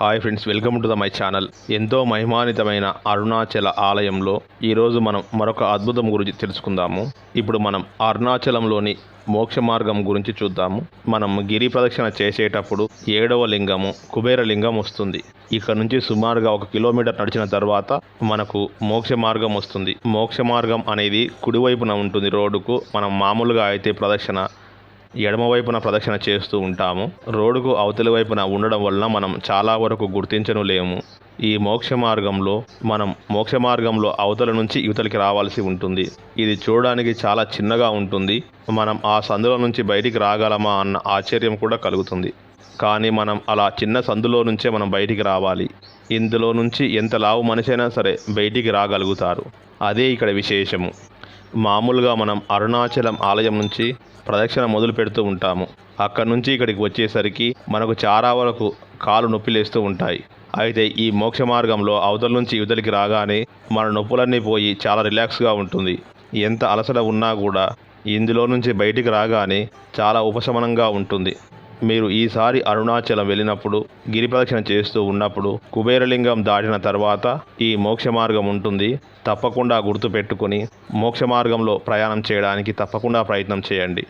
Hi friends welcome to the my channel ఎంతో మహిమానితమైన అరుణాచల ఆలయంలో ఈరోజు మనం మరొక అద్భుతం గురించి తెలుసుకుందాము. ఇప్పుడు మనం అరుణాచలంలోని మోక్ష మార్గం గురించి చూద్దాము. మనం గిరి ప్రదక్షిణ చేసేటప్పుడు ఏడవ లింగము కుబేర లింగం వస్తుంది. ఇక్కడ నుంచి సుమారుగా ఒక కిలోమీటర్ నడిచిన తర్వాత మనకు మోక్ష మార్గం వస్తుంది. మోక్ష మార్గం అనేది కుడివైపున ఉంటుంది రోడ్డుకు. మనం మామూలుగా అయితే ప్రదక్షిణ ఎడమ వైపున ప్రదక్షిణ చేస్తూ ఉంటాము. రోడ్డుకు అవతలి వైపున ఉండడం వలన మనం చాలా వరకు గుర్తించను లేము. ఈ మోక్ష మార్గంలో మనం మోక్ష మార్గంలో అవతల నుంచి యువతలకి రావాల్సి ఉంటుంది. ఇది చూడడానికి చాలా చిన్నగా ఉంటుంది. మనం ఆ సందుల నుంచి బయటికి రాగలమా అన్న ఆశ్చర్యం కూడా కలుగుతుంది. కానీ మనం అలా చిన్న సందులో నుంచే మనం బయటికి రావాలి. ఇందులో నుంచి ఎంత లావు మనిషి అయినా సరే బయటికి రాగలుగుతారు. అదే ఇక్కడ విశేషము. మామూలుగా మనం అరుణాచలం ఆలయం నుంచి ప్రదక్షిణ మొదలు పెడుతూ ఉంటాము. అక్కడి నుంచి ఇక్కడికి వచ్చేసరికి మనకు చాలా వరకు కాలు నొప్పి లేస్తూ ఉంటాయి. అయితే ఈ మోక్ష మార్గంలో అవతల నుంచి ఇవతలికి రాగానే మన నొప్పులన్నీ పోయి చాలా రిలాక్స్గా ఉంటుంది. ఎంత అలసట ఉన్నా కూడా ఇందులో నుంచి బయటికి రాగానే చాలా ఉపశమనంగా ఉంటుంది. మీరు ఈసారి అరుణాచలం వెళ్ళినప్పుడు గిరిప్రదక్షిణ చేస్తూ ఉన్నప్పుడు కుబేరలింగం దాటిన తర్వాత ఈ మోక్ష మార్గం ఉంటుంది. తప్పకుండా గుర్తుపెట్టుకుని మోక్ష మార్గంలో ప్రయాణం చేయడానికి తప్పకుండా ప్రయత్నం చేయండి.